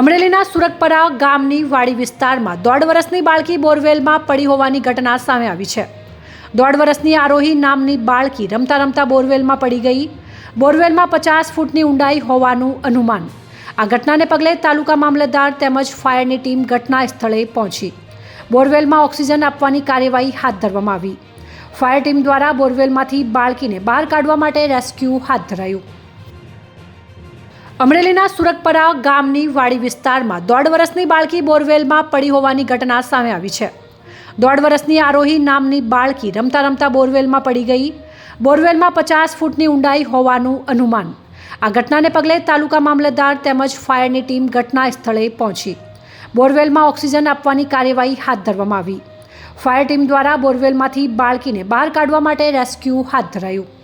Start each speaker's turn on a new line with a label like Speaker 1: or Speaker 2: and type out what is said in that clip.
Speaker 1: અમરેલીના સુરતપરા ગામની વાડી વિસ્તારમાં દોઢ વર્ષની બાળકી બોરવેલમાં પડી હોવાની ઘટના સામે આવી છે. દોઢ વર્ષની આરોહી નામની બાળકી રમતા રમતા બોરવેલમાં પડી ગઈ. બોરવેલમાં પચાસ ફૂટની ઊંડાઈ હોવાનું અનુમાન. આ ઘટનાને પગલે તાલુકા મામલતદાર તેમજ ફાયરની ટીમ ઘટના સ્થળે પહોંચી. બોરવેલમાં ઓક્સિજન આપવાની કાર્યવાહી હાથ ધરવામાં આવી. ફાયર ટીમ દ્વારા બોરવેલમાંથી બાળકીને બહાર કાઢવા માટે રેસ્ક્યુ હાથ ધરાયું. અમરેલીના સુરતપરા ગામની વાડી વિસ્તારમાં દોઢ વર્ષની બાળકી બોરવેલમાં પડી હોવાની ઘટના સામે આવી છે. દોઢ વર્ષની આરોહી નામની બાળકી રમતા રમતા બોરવેલમાં પડી ગઈ. બોરવેલમાં પચાસ ફૂટની ઊંડાઈ હોવાનું અનુમાન. આ ઘટનાને પગલે તાલુકા મામલતદાર તેમજ ફાયરની ટીમ ઘટના સ્થળે પહોંચી. બોરવેલમાં ઓક્સિજન આપવાની કાર્યવાહી હાથ ધરવામાં આવી. ફાયર ટીમ દ્વારા બોરવેલમાંથી બાળકીને બહાર કાઢવા માટે રેસ્ક્યુ હાથ ધરાયું.